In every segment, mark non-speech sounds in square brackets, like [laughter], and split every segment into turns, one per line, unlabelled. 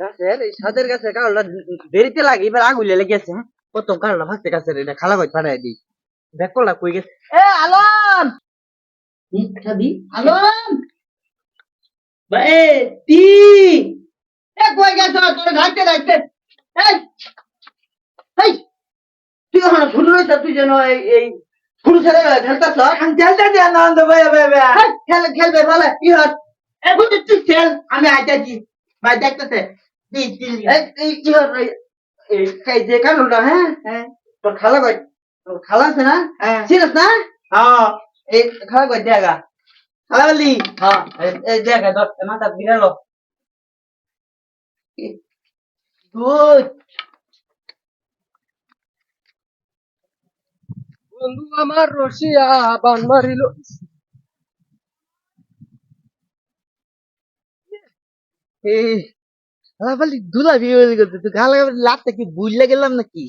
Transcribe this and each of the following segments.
গাছের এই সাদের গাছের কারণটা দেরিতে লাগে এবার আগুলে লেগেছে হ্যাঁ? প্রথম কারণটা ভাসতে গাছের এটা খালা কই পাঠাই দিই। দেখ করলা কই গেছে। এ আলম! আলম! ভাই টি! এ কই গেছ? তোর ডাকতে ডাকতে এই! এই! তুই এখন তুই যেন এই ছেড়ে খেলতাছ? খেলতে দিয়ে আনন্দ ভাই ভাই ভাই। খেলবে ভালো কি বুঝি তুই খেল আমি আইতাছি। ভাই দেখতেছে। এই এই কি হত এই কাই যে কানুনটা হ্যাঁ? হ্যাঁ। তোর খালা কই? তোর খালা আছে না? হ্যাঁ। চিনস না? হ্যাঁ। এই খালা কই? দেখা খালা বলি হ্যাঁ এই- এই দেখা দশ মাথা বিরালো গুড
বন্ধু আমার রসিয়া বান মারিল।
এই খালাপালি দুলা বিয়ে গেছে রাতটা কি বুঝলে গেলাম নাকি?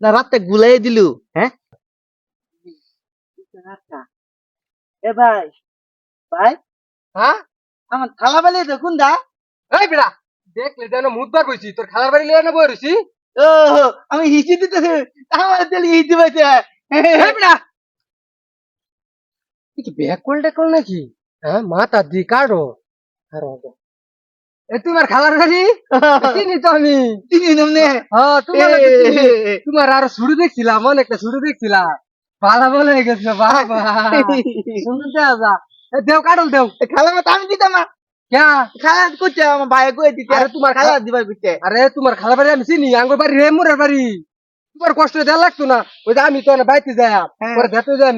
না রাতটা গুলাই দিলু? হ্যাঁ? এ ভাই ভাই?
হ্যাঁ?
আমার কোন দা
এই বেড়া দেখলে যেন মুদবার কইছি তোর খালার বাড়ি লিয়ে নেব রইছি।
ও আমি হিসি দিতেছি। আমার তেল হিসি পাইছে
এই বেড়া কি ব্যাগ কল নাকি? হ্যাঁ মাথা দি কাটো আর হবে তোমার খালার বাড়ি [laughs] চিনি তো আমি।
চিনি নমনে
তোমার আর শুরু দেখছিলাম অনেকটা শুরু দেখছিলাম। ভালো বলে গেছে বাবা। [laughs] যা। এ, দেও কাটল দেও।
খালা মত আমি দিতাম না
ক্যা?
খালা করছে আমার ভাই কই দিতে
আরে তোমার
খালা দিবার করছে
আরে তোমার খালা বাড়ি আমি চিনি আঙ্গুর বাড়ি রে মোরের বাড়ি। তোমার কষ্ট দেওয়া লাগতো না। ওই যে আমি তো না বাইতে যাই
হ্যাঁ।
দেখতে যাই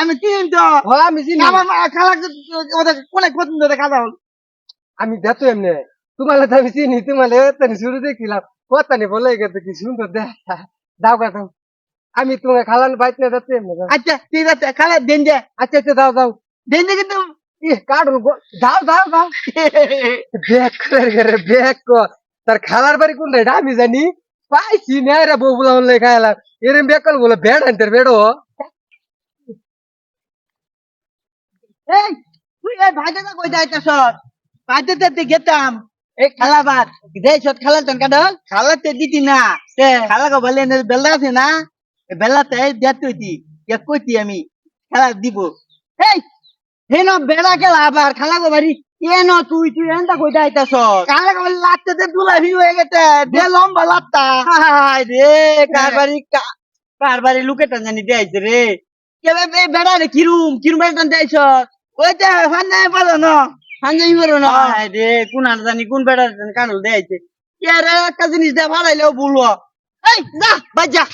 আমি চিনি তো।
আমি চিনি।
আমার খালা কোনে পছন্দ খাওয়া হল।
আমি দেখতো এমনি। তোমার তো আমি চিনি তোমার তানি শুরু দেখছিলাম কথানি বলে গেছে কি সুন্দর দেখ দাও গা দাও। আমি তোমার খালান বাইতে না যাচ্ছি এমনি যাও।
আচ্ছা ঠিক আছে খালা দেন যে।
আচ্ছা আচ্ছা দাও দাও।
দেন যে কিন্তু।
ই কাটল দাও দাও দাও। ব্যাগ করে করে ব্যাগ কর। তার খালার বাড়ি কোনটা এটা আমি জানি। পাইছি না রে বউ বলা হলে খাইলাম এরম ব্যাগ কল বলে বেড আনতে বেড়ো
এই তুই এই ভাইটা কই যাইতাছ ভাইতে তে গেতাম। এই খালা বাদ দে সত খালা তন কাদ খালা তে দিতি না। তে। খালা কো বলে বেলা আছে না? বেলাতে দেত হইতি কে কইতি আমি খালা দিব। এই হেন বেড়া গেলা আবার খালা কো বাড়ি এন তুই তুই এনটা কই যাইতাছ খালা কো লাত্তে তে দুলাভি হয়ে গেছে দে লম্বা লাত্তা হায় রে কার বাড়ি কা- কার বাড়ি লুকেটা জানি দেয়াইছে রে? কেবে বেড়া রে কিরুম কিরুম বেড়া দেয়াইছ ওইটা ফান্না পালো না? ফান্না পারো না। রে কোন আর জানি কোন বেড়া কানুল দেয়াইছে। কে রে একটা জিনিস দে ভাড়াইলেও বলব এই যা বাজা